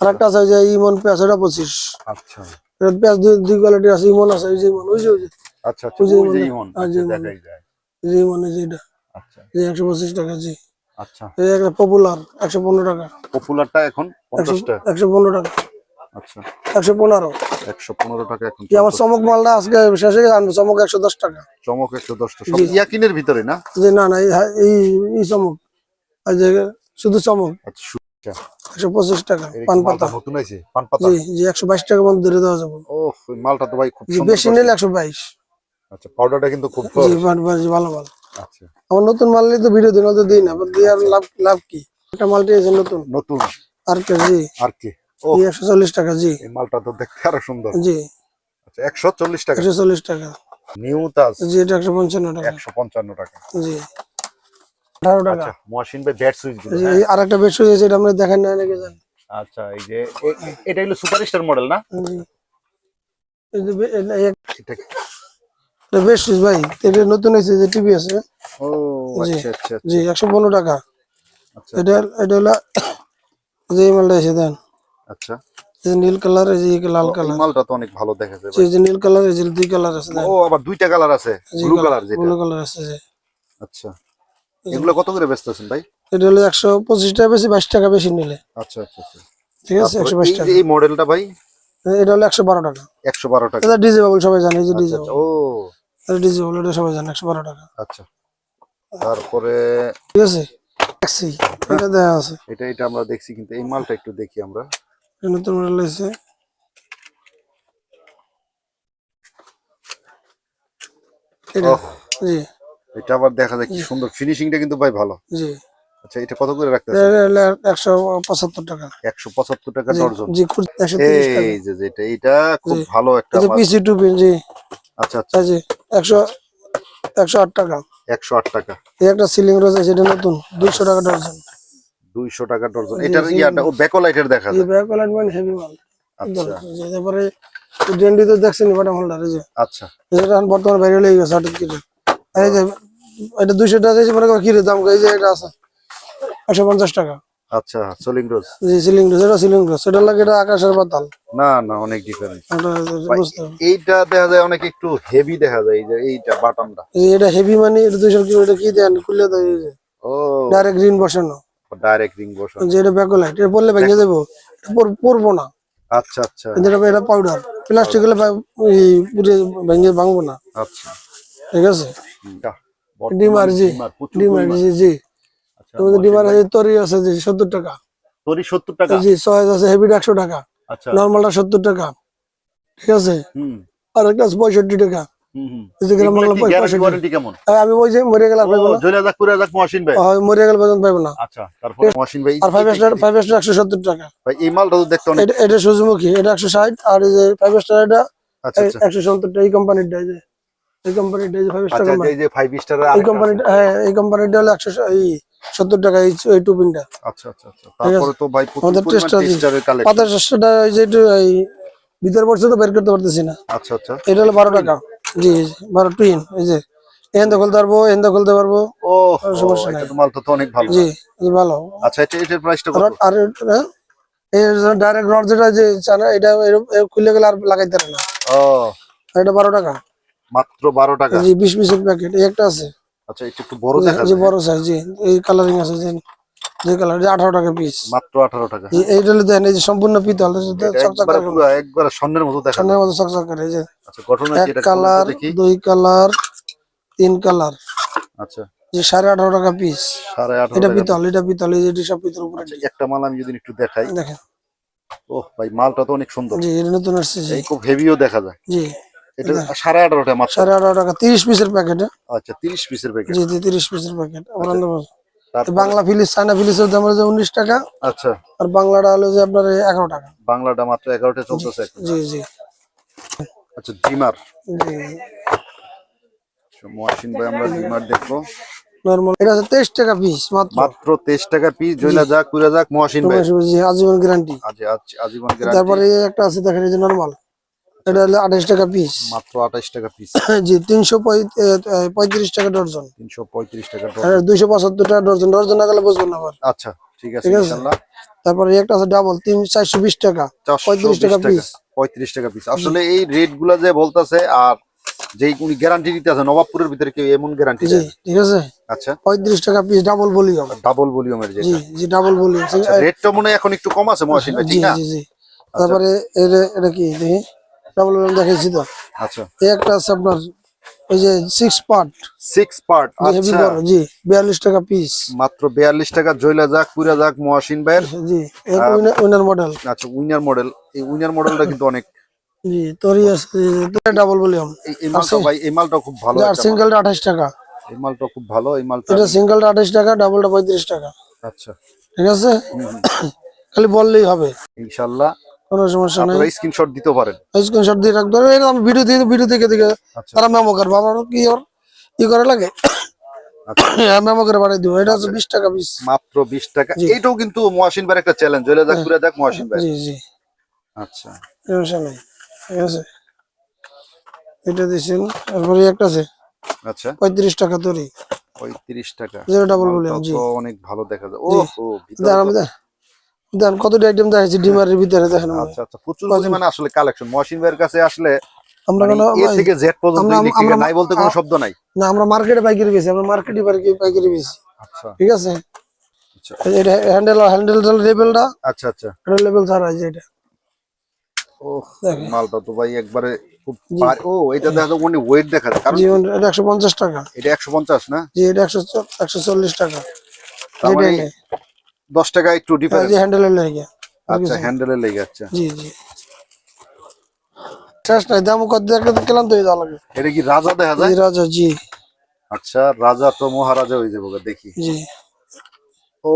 Speaker 1: আর একটা আছে যে ইমন পেঁয়াজ ওটা পঁচিশ।
Speaker 2: আচ্ছা।
Speaker 1: এর পেঁয়াজ দুই দুই কোয়ালিটি আছে ইমন আছে ওই যে ইমন ওই যে ওই যে।
Speaker 2: আচ্ছা আচ্ছা
Speaker 1: ওই যে
Speaker 2: ওই যে
Speaker 1: মনে-
Speaker 2: ইমন।
Speaker 1: হ্যাঁ,
Speaker 2: আচ্ছা, দেখাই যায়।
Speaker 1: এই ইমন এই যে এটা।
Speaker 2: আচ্ছা।
Speaker 1: জি একশো পঁচিশ টাকা জি।
Speaker 2: আচ্ছা।
Speaker 1: এই একটা পপুলার একশো পনেরো টাকা।
Speaker 2: পপুলারটা এখন
Speaker 1: টাকা।
Speaker 2: আচ্ছা।
Speaker 1: একশো পনেরো।
Speaker 2: একশো পনেরো টাকা এখন
Speaker 1: কি আমার চমক মালটা আজকে শেষে আনব। চমক একশো দশ টাকা।
Speaker 2: চমক একশো দশটা সব
Speaker 1: জি।
Speaker 2: ইয়াকিনের ভিতরে না?
Speaker 1: যে না না এই এই চমক। আর যে শুধু চমক।
Speaker 2: আচ্ছা আচ্ছা,
Speaker 1: টাকা পান পাতা।
Speaker 2: নতুন আছে পান পাতা?
Speaker 1: জি জি একশো বাইশ টাকা মধ্যে ধরে দেওয়া যাবে।
Speaker 2: ও মালটা তো ভাই খুব
Speaker 1: বেশি। নিলে একশো বাইশ।
Speaker 2: আচ্ছা পাউডারটা কিন্তু খুব
Speaker 1: ভালো ভালো।
Speaker 2: আচ্ছা
Speaker 1: আমার নতুন মাল নিয়ে তো ভিডিও দিন তো দিই না দিয়ে আর লাভ লাভ কি? একটা মালটি আছে নতুন।
Speaker 2: নতুন।
Speaker 1: আর কে জি।
Speaker 2: আর কি? ও।
Speaker 1: একশো চল্লিশ টাকা জি।
Speaker 2: এই মালটা তো দেখতে আরও সুন্দর।
Speaker 1: জি।
Speaker 2: আচ্ছা একশো চল্লিশ টাকা।
Speaker 1: একশো চল্লিশ টাকা।
Speaker 2: নিউ তাজ।
Speaker 1: জি এটা একশো পঞ্চান্ন টাকা।
Speaker 2: একশো পঞ্চান্ন টাকা।
Speaker 1: জি। আঠারো টাকা।
Speaker 2: আচ্ছা মহাসিন ভাই ব্যাট সুইচগুলো
Speaker 1: জি
Speaker 2: হ্যাঁ?
Speaker 1: আর একটা বেড হয়েছে এটা আমরা দেখেন না অনেকে জানেন
Speaker 2: আচ্ছা এই যে এটা হলো সুপারস্টার মডেল না?
Speaker 1: জি।
Speaker 2: এটা
Speaker 1: একটা ভাই। এটা নতুন হয়েছে যে টিভি আছে।
Speaker 2: ও
Speaker 1: জি।
Speaker 2: আচ্ছা আচ্ছা
Speaker 1: জি একশো পনেরো টাকা।
Speaker 2: আচ্ছা
Speaker 1: এটা এটা হলো যে মালটা এসে দেন।
Speaker 2: আচ্ছা।
Speaker 1: যে নীল কালার এই যে লাল কালার।
Speaker 2: মালটা তো অনেক ভালো দেখাচ্ছে
Speaker 1: এই যে নীল কালার এই যে দুই কালার আছে
Speaker 2: ও আবার দুইটা কালার আছে ব্লু কালার যেটা।
Speaker 1: ব্লু কালার আছে যে
Speaker 2: আচ্ছা। এগুলো কত করে বেচতেছেন ভাই?
Speaker 1: এটা হলো একশো পঁচিশ টাকা বেশি বাইশ টাকা বেশি নিলে।
Speaker 2: আচ্ছা আচ্ছা আচ্ছা।
Speaker 1: ঠিক আছে একশো
Speaker 2: তারপরে
Speaker 1: বাইশ
Speaker 2: এই
Speaker 1: টাকা।
Speaker 2: এই মডেলটা ভাই?
Speaker 1: এটা হলো একশো বারো টাকা।
Speaker 2: একশো বারো টাকা।
Speaker 1: এটা ডিজেবল সবাই জানে এই যে
Speaker 2: আচ্ছা,
Speaker 1: ডিজেবল
Speaker 2: আচ্ছা, ও।
Speaker 1: ডিজেবল এটা সবাই জানে একশো বারো টাকা।
Speaker 2: আচ্ছা। তারপরে
Speaker 1: ঠিক আছে? ট্যাক্সি এটা দেওয়া আছে।
Speaker 2: এটা এটা আমরা দেখছি কিন্তু এই মালটা একটু দেখি আমরা।
Speaker 1: নতুন মডেল আছে এটা জি।
Speaker 2: এটা আবার দেখা যায় কি সুন্দর। ফিনিশিংটা কিন্তু ভাই ভালো।
Speaker 1: জি।
Speaker 2: আচ্ছা এটা কত করে রাখতেছে
Speaker 1: এটা একশো পঁচাত্তর টাকা।
Speaker 2: একশো পঁচাত্তর টাকা
Speaker 1: জি
Speaker 2: ডর্জন
Speaker 1: জি
Speaker 2: এই যে যেটা এটা খুব ভালো একটা
Speaker 1: পিসি টু জি।
Speaker 2: আচ্ছা আচ্ছা।
Speaker 1: এই যে একশো একশো আট টাকা।
Speaker 2: একশো আট টাকা।
Speaker 1: এই একটা সিলিং রোজ আছে এটা নতুন দুইশো টাকা ডজন।
Speaker 2: দুইশো টাকা এটার
Speaker 1: জি।
Speaker 2: ইয়াটা ও ব্যাকলাইটের দেখা যায়?
Speaker 1: হেভি মাল
Speaker 2: আচ্ছা।
Speaker 1: তারপরে ডেন্ডি তো দেখছেন হোল্ডার এই যে।
Speaker 2: আচ্ছা।
Speaker 1: বর্তমানে বাইরে লেগে গেছে হঠাৎ করে। এই যে এটা দুইশো টাকা দিয়েছে মনে করো কি দাম এই যে এটা আছে একশো পঞ্চাশ টাকা।
Speaker 2: আচ্ছা সোলিং রোজ
Speaker 1: জি সিলিং রোজ এটা সিলিং রোজ সেটা লাগে এটা আকাশের পাতাল
Speaker 2: না না অনেক
Speaker 1: এটা হবে
Speaker 2: এইটা দেখা যায় অনেক একটু হেভি দেখা যায় এই যে এইটা বাটনটা
Speaker 1: এই এটা হেভি মানে এটা দুইশো কিলো এটা কি দেন? খুলে দেয়
Speaker 2: ও।
Speaker 1: ডাইরেক্ট গ্রিন বসানো।
Speaker 2: ডাইরেক্ট রিং বসা
Speaker 1: যে এটা ব্যাকলাইট এটা পড়লে ভেঙে দেবো। এটা পরবো না।
Speaker 2: আচ্ছা আচ্ছা।
Speaker 1: কিন্তু এটা এটা পাউডার প্লাস্টিক হলে এই পুরো ভেঙে ভাঙবো না।
Speaker 2: আচ্ছা।
Speaker 1: ঠিক আছে?
Speaker 2: বাহ, বর্তমান
Speaker 1: ডিমার জি। তোমাদের ডিমার আছে তরি আছে যে সত্তর টাকা।
Speaker 2: সত্তর টাকা?
Speaker 1: জি সয়েজ আছে একশো টাকা।
Speaker 2: আচ্ছা।
Speaker 1: নর্মালটা সত্তর টাকা। ঠিক আছে? আর একটা পঁয়ষট্টি টাকা।
Speaker 2: হুম হুম।
Speaker 1: এই যে গ্রাম বাংলা
Speaker 2: এগুলো কি guarantee
Speaker 1: পঁয়ষট্টি।
Speaker 2: warranty কেমন?
Speaker 1: আর আমি ওই যে মরে গেলে হয় মরে পর্যন্ত পাইবো না।
Speaker 2: আচ্ছা
Speaker 1: আর ফাইভ স্টার ফাইভ স্টার একশো সত্তর টাকা।
Speaker 2: এই মালটা দেখতে
Speaker 1: এটা এটা সূর্যমুখী এটা একশো ষাট আর এই যে ফাইভ স্টার এটা
Speaker 2: আচ্ছা আচ্ছা।
Speaker 1: একশো সত্তরটা এই কোম্পানিটা এই যে এই কোম্পানিটা এই ফাইভ স্টার
Speaker 2: আচ্ছা
Speaker 1: কোম্পানিটা হ্যাঁ এই কোম্পানিটা হলো একশো সত্তর টাকা এই এই টু
Speaker 2: আচ্ছা আচ্ছা আচ্ছা। তারপরে তো ভাই
Speaker 1: আমাদের।
Speaker 2: টেস্টারের কালেকশন
Speaker 1: এই যে এই ভিতর পড়ছে তো বের করতে পারতেছি না।
Speaker 2: আচ্ছা আচ্ছা।
Speaker 1: এটা হলো বারো টাকা। জি বারো টুইন এই যে। এখান খুলতে পারব এখান খুলতে পারব।
Speaker 2: ও
Speaker 1: সমস্যা নাই।
Speaker 2: তো তো অনেক ভালো।
Speaker 1: জি ভালো।
Speaker 2: আচ্ছা এটা এটার প্রাইসটা কত?
Speaker 1: আর- ডাইরেক্ট রড যেটা যে চানা এটা খুলে গেলে আর লাগাইতে পারে না।
Speaker 2: ও
Speaker 1: এটা বারো টাকা।
Speaker 2: মাত্র বারো টাকা?
Speaker 1: জি বিশ পিসের প্যাকেট একটা আছে।
Speaker 2: আচ্ছা এটা একটু বড় দেখা যায়।
Speaker 1: বড় সাইজ জি এই কালারিং আছে যে যে কালার যে আঠারো টাকা পিস
Speaker 2: মাত্র আঠারো টাকা।
Speaker 1: এইটা হলো দেন এই যে সম্পূর্ণ পিতল চকচক করে
Speaker 2: একবারে স্বর্ণের মতো দেখা যায়।
Speaker 1: মতো চকচক করে এই যে।
Speaker 2: আচ্ছা ঘটনা
Speaker 1: এক
Speaker 2: এটা
Speaker 1: কালার দুই কালার তিন কালার
Speaker 2: আচ্ছা।
Speaker 1: যে সাড়ে আঠারো টাকা পিস
Speaker 2: সাড়ে আঠারো
Speaker 1: এটা পিতল এটা পিতল এই যে সব পিতল উপরে।
Speaker 2: আচ্ছা, একটা মাল আমি যদি একটু দেখাই।
Speaker 1: দেখেন।
Speaker 2: ও ভাই মালটা তো অনেক সুন্দর।
Speaker 1: জি এটা নতুন আসছে
Speaker 2: এই খুব হেভিও দেখা যায়।
Speaker 1: জি।
Speaker 2: এটা সাড়ে মাত্র?
Speaker 1: সাড়ে আঠারো টাকা তিরিশ পিসের প্যাকেট
Speaker 2: আচ্ছা তিরিশ পিসের প্যাকেট
Speaker 1: জি জি তিরিশ পিসের প্যাকেট বাংলা ফিলিস চায়না ফিলিসের দাম উনিশ টাকা
Speaker 2: আচ্ছা।
Speaker 1: আর বাংলাটা হলো যে আপনার এগারো টাকা।
Speaker 2: বাংলাটা মাত্র চলতেছে
Speaker 1: জি জি।
Speaker 2: আচ্ছা ডিমার।
Speaker 1: জি।
Speaker 2: মহাসিন ভাই আমরা ডিমার দেখব।
Speaker 1: নর্মাল এটা হচ্ছে টাকা পিস মাত্র।
Speaker 2: মাত্র তেইশ টাকা পিস যাক কুড়া যাক মহাসিন ভাই।
Speaker 1: আজীবন গ্যারান্টি।
Speaker 2: আজ- আজীবন গ্যারান্টি।
Speaker 1: তারপরে একটা আছে দেখেন এই যে নর্মাল এটা হলো আঠাশ টাকা পিস
Speaker 2: মাত্র আঠাশ টাকা পিস
Speaker 1: জি তিনশো পঁয়ত্রিশ টাকা ডর্জন
Speaker 2: তিনশো পঁয়ত্রিশ টাকা
Speaker 1: দুইশো পঁচাত্তর টাকা ডর্জন ডর্জন না গেলে বুঝবেন না আবার।
Speaker 2: আচ্ছা ঠিক আছে
Speaker 1: তারপরে একটা আছে ডাবল তিন চারশো বিশ টাকা। পঁয়ত্রিশ টাকা পিস
Speaker 2: পঁয়ত্রিশ টাকা পিস আসলে এই রেটগুলা যে বলতেছে আর যেই উনি গ্যারান্টি দিতে আছে নবাবপুরের ভিতরে কেউ এমন গ্যারান্টি
Speaker 1: জি ঠিক আছে?
Speaker 2: আচ্ছা।
Speaker 1: পঁয়ত্রিশ টাকা পিস ডাবল ভলিউম
Speaker 2: ডাবল ভলিউমের যেটা।
Speaker 1: জি ডাবল ভলিউম
Speaker 2: রেটটা মনে হয় এখন একটু কম আছে মহাসিন ভাই ঠিক না?
Speaker 1: জি জি। তারপরে এটা কি দেখি? ডাবল ভলিউম দেখাইছি তো।
Speaker 2: আচ্ছা।
Speaker 1: এই একটা আছে আপনার ওই যে সিক্স পার্ট
Speaker 2: সিক্স পার্ট আচ্ছা।
Speaker 1: জি বিয়াল্লিশ টাকা পিস
Speaker 2: মাত্র বিয়াল্লিশ টাকা জয়লা যাক পুরা যাক মহাসিন ভাইয়ের।
Speaker 1: জি উইনার মডেল
Speaker 2: আচ্ছা উইনার মডেল এই উইনার মডেলটা কিন্তু অনেক।
Speaker 1: জি তোরই আছে ডাবল ভলিউম
Speaker 2: এই- এই মালটা ভাই এই মালটা খুব ভালো
Speaker 1: আর। সিঙ্গেলটা আঠাশ টাকা।
Speaker 2: এই মালটা খুব ভালো এই মালটা
Speaker 1: এটা সিঙ্গেলটা আঠাশ টাকা ডাবলটা পঁয়ত্রিশ টাকা।
Speaker 2: আচ্ছা।
Speaker 1: ঠিক আছে? খালি বললেই হবে।
Speaker 2: ইনশাল্লাহ।
Speaker 1: কোনো সমস্যা নেই।
Speaker 2: স্ক্রিনশট দিতে পারেন।
Speaker 1: স্ক্রিনশট দিয়ে রাখতে হবে এরকম ভিডিও দিয়ে ভিডিও থেকে দেখে
Speaker 2: আচ্ছা।
Speaker 1: তারা মেমো করবে আমার কি ওর ই করে লাগে?
Speaker 2: আচ্ছা।
Speaker 1: মেমো করে দিব। এটা হচ্ছে বিশ টাকা পিস
Speaker 2: মাত্র বিশ টাকা। এইটাও কিন্তু মহাসিন একটা চ্যালেঞ্জ হলে যাক ঘুরে যাক মহাসিন ভাই।
Speaker 1: জি জি।
Speaker 2: আচ্ছা।
Speaker 1: সমস্যা নেই। ঠিক আছে। এটা দিচ্ছেন তারপরে একটা আছে।
Speaker 2: আচ্ছা।
Speaker 1: পঁয়ত্রিশ টাকা তৈরি।
Speaker 2: পঁয়ত্রিশ টাকা।
Speaker 1: জিরো ডাবল
Speaker 2: তো অনেক ভালো দেখা যায়। ও
Speaker 1: জি। দেন কতটি আইটেম দেখাচ্ছি ডিমারের ভিতরে দেখেন।
Speaker 2: আচ্ছা আচ্ছা প্রচুর পরিমাণে আসলে কালেকশন মহাসিন ভাইয়ের কাছে আসলে
Speaker 1: আমরা
Speaker 2: মানে
Speaker 1: কোনো
Speaker 2: এ থেকে জেড পর্যন্ত
Speaker 1: আমরা-
Speaker 2: নাই বলতে কোনো শব্দ নাই।
Speaker 1: না আমরা মার্কেটে পাইকারি বেশি আমরা মার্কেটে পাইকারি বেশি।
Speaker 2: আচ্ছা।
Speaker 1: ঠিক আছে?
Speaker 2: আচ্ছা।
Speaker 1: এটা হ্যান্ডেল হ্যান্ডেল লেভেলটা
Speaker 2: আচ্ছা আচ্ছা।
Speaker 1: এটা লেভেল ছাড়া যে এটা।
Speaker 2: মালটা তো ভাই একবারে খুব ও এটা দেখা যায় ওয়েট দেখা যায় কারণ
Speaker 1: এটা একশো পঞ্চাশ টাকা।
Speaker 2: এটা একশো পঞ্চাশ না?
Speaker 1: জি এটা একশো একশো চল্লিশ টাকা।
Speaker 2: মানে। দশ টাকা একটু ডিফারেন্স
Speaker 1: জি হ্যান্ডেলের লেগে।
Speaker 2: আচ্ছা হ্যান্ডেলের লেগে আচ্ছা
Speaker 1: জি জি। শেষ নাই দাম কত দেখলে তো হয়ে যাওয়া লাগে।
Speaker 2: এটা কি রাজা দেখা যায়?
Speaker 1: রাজা জি।
Speaker 2: আচ্ছা রাজা তো মহারাজা হয়ে যাব দেখি।
Speaker 1: জি।
Speaker 2: ও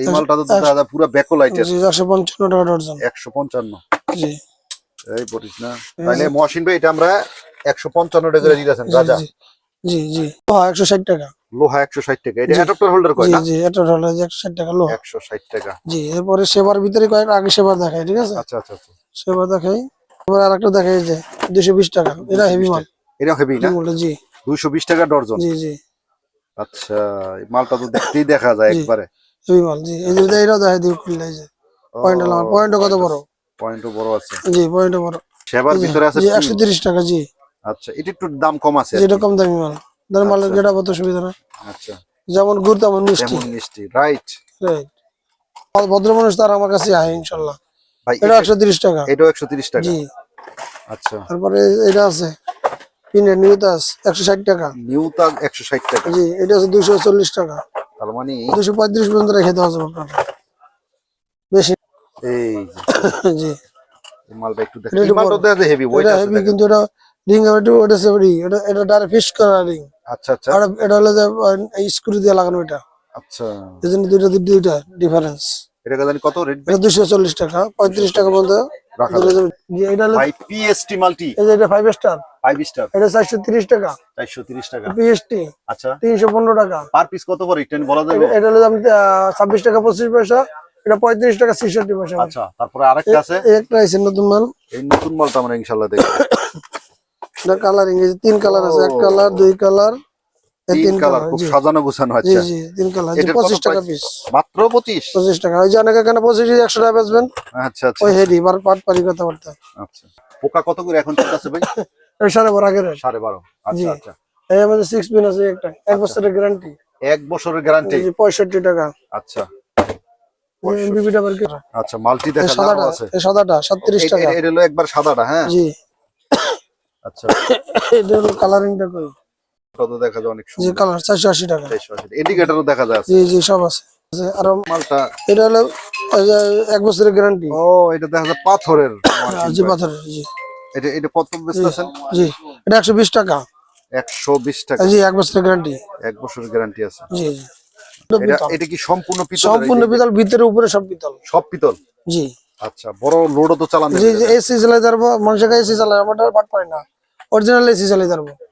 Speaker 2: এই মালটা তো যায় পুরো ব্যাকোলাইটের।
Speaker 1: জি একশো পঞ্চান্ন টাকা ডর্জন
Speaker 2: একশো পঞ্চান্ন।
Speaker 1: জি।
Speaker 2: এই বলিস না। তাহলে মহাসিন ভাই এটা আমরা একশো পঞ্চান্ন টাকা করে দিতেছেন রাজা।
Speaker 1: জি জি। হ্যাঁ একশো ষাট টাকা।
Speaker 2: লোহা একশো ষাট টাকা। এটা অ্যাডাপ্টার হোল্ডার কয় না?
Speaker 1: জি এটা হলো যে একশো ষাট টাকা লো
Speaker 2: একশো ষাট টাকা।
Speaker 1: জি এরপরে সেবার ভিতরে কয়েক আগে সেবার দেখাই ঠিক আছে?
Speaker 2: আচ্ছা আচ্ছা আচ্ছা।
Speaker 1: সেবার দেখাই। এবার আর একটা দেখাই যে দুশো বিশ টাকা। এটা হেভি মাল।
Speaker 2: এটা হেভি না?
Speaker 1: বলে জি।
Speaker 2: দুইশো বিশ টাকা ডর্জন।
Speaker 1: জি জি।
Speaker 2: আচ্ছা মালটা তো দেখতেই দেখা যায় একবারে।
Speaker 1: হেভি মাল জি। এই যে এটাও দেখাই দিই খুললে যে। পয়েন্ট আমার পয়েন্টও কত বড়?
Speaker 2: পয়েন্টও বড় আছে।
Speaker 1: জি পয়েন্টও বড়।
Speaker 2: সেবার ভিতরে আছে
Speaker 1: জি
Speaker 2: steel।
Speaker 1: একশো তিরিশ টাকা জি।
Speaker 2: আচ্ছা এটা একটু দাম কম আছে
Speaker 1: এটা কম দামি মাল। গেটা কত সুবিধা না।
Speaker 2: আচ্ছা।
Speaker 1: যেমন গুড় তেমন মিষ্টি।
Speaker 2: যেমন মিষ্টি রাইট
Speaker 1: রাইট ভদ্র মানুষ তার আমার কাছে আয় ইনশাল্লাহ।
Speaker 2: ভাই
Speaker 1: এটা একশো তিরিশ টাকা।
Speaker 2: এটাও একশো তিরিশ টাকা?
Speaker 1: জি।
Speaker 2: আচ্ছা।
Speaker 1: তারপরে এটা আছে পিনের নিউতাস একশো ষাট টাকা।
Speaker 2: নিউতা একশো ষাট টাকা।
Speaker 1: জি এটা আছে দুশো চল্লিশ টাকা।
Speaker 2: তার মানে
Speaker 1: দুশো পঁয়ত্রিশ পর্যন্ত রেখে দেওয়া যাবে আপনার বেশি
Speaker 2: এই
Speaker 1: জি।
Speaker 2: মালটা একটু দেখ মালটা। হেভি আছে
Speaker 1: হেভি কিন্তু এটা রিং এটা এটা ডাইরেক্ট ফিক্স করা রিং
Speaker 2: আচ্ছা আচ্ছা।
Speaker 1: আর এটা হলো যে স্ক্রু দিয়ে লাগানো এটা।
Speaker 2: আচ্ছা।
Speaker 1: এই জন্য দুইটা দুইটা ডিফারেন্স
Speaker 2: এটা জানি কত রেট
Speaker 1: এটা দুশো চল্লিশ টাকা পঁয়ত্রিশ টাকা
Speaker 2: রাখা।
Speaker 1: জি, এটা হলো
Speaker 2: ভাই পিএসটি মাল্টি
Speaker 1: এই যে এটা ফাইভ স্টার
Speaker 2: ফাইভ স্টার
Speaker 1: এটা চারশো তিরিশ টাকা।
Speaker 2: চারশো তিরিশ টাকা।
Speaker 1: পিএসটি
Speaker 2: আচ্ছা।
Speaker 1: তিনশো পনেরো টাকা।
Speaker 2: পার পিস কত করে? রিটার্ন বলা যাবে?
Speaker 1: এটা- হলো দাম ছাব্বিশ টাকা পঁচিশ পয়সা। এটা পঁয়ত্রিশ টাকা ছেষট্টি পয়সা।
Speaker 2: আচ্ছা তারপরে আরেকটা আছে।
Speaker 1: একটা আছে নতুন মাল।
Speaker 2: এই নতুন মালটা আমরা ইনশাল্লাহ দেখব।
Speaker 1: এটা কালারিং এই তিন কালার আছে এক কালার দুই কালার
Speaker 2: তিন কালার খুব সাজানো গোছানো
Speaker 1: জি
Speaker 2: আচ্ছা
Speaker 1: জি তিন কালার যে
Speaker 2: এটার কত
Speaker 1: পঁচিশ টাকা পিস
Speaker 2: মাত্র পঁচিশ?
Speaker 1: পঁচিশ টাকা। ওই যে অনেক এখানে পঁচিশ একশো টাকা বেচবেন।
Speaker 2: আচ্ছা আচ্ছা।
Speaker 1: ওই হেডি বার পাট পারি কথাবার্তা।
Speaker 2: আচ্ছা। পোকা কত করে এখন চলতেছে ভাই?
Speaker 1: এই সাড়ে বারো আগের rate।
Speaker 2: সাড়ে বারো।
Speaker 1: জি।
Speaker 2: আচ্ছা। আচ্ছা
Speaker 1: এই আমাদের সিক্স পিন আছে একটা। এক বছরের গ্যারান্টি
Speaker 2: এক বছরের গ্যারান্টি
Speaker 1: পঁয়ষট্টি টাকা।
Speaker 2: আচ্ছা।
Speaker 1: বিবিটা বার
Speaker 2: আচ্ছা মাল্টি দেখা আছে।
Speaker 1: এই সাদাটা সাতত্রিশ
Speaker 2: এটা-
Speaker 1: টাকা।
Speaker 2: এটা- এটা হলো একবার সাদাটা হ্যাঁ?
Speaker 1: জি।
Speaker 2: আচ্ছা।
Speaker 1: এটা হলো কালারিংটা কই?
Speaker 2: কত দেখা যায় অনেক সুন্দর।
Speaker 1: কালার টাকা।
Speaker 2: ইন্ডিকেটরও দেখা যায়
Speaker 1: জি জি সব আছে। আর
Speaker 2: মালটা
Speaker 1: এটা হলো এক বছরের গ্যারান্টি
Speaker 2: ও এটা দেখা যায় পাথরের
Speaker 1: জি পাথরের জি।
Speaker 2: এটা এটা কত বেচতেছেন
Speaker 1: জি এটা একশো বিশ টাকা।
Speaker 2: একশো বিশ টাকা।
Speaker 1: জি এক বছরের গ্যারান্টি
Speaker 2: এক বছরের গ্যারান্টি আছে।
Speaker 1: জি
Speaker 2: এটা এটা কি সম্পূর্ণ পিতল
Speaker 1: সম্পূর্ণ পিতল ভিতরে উপরে সব পিতল।
Speaker 2: সব পিতল?
Speaker 1: জি।
Speaker 2: আচ্ছা বড় লোডও তো চালান
Speaker 1: জি এসি চালাই এসি চালাই আমার বাট না। অরিজিনাল এসি চালাই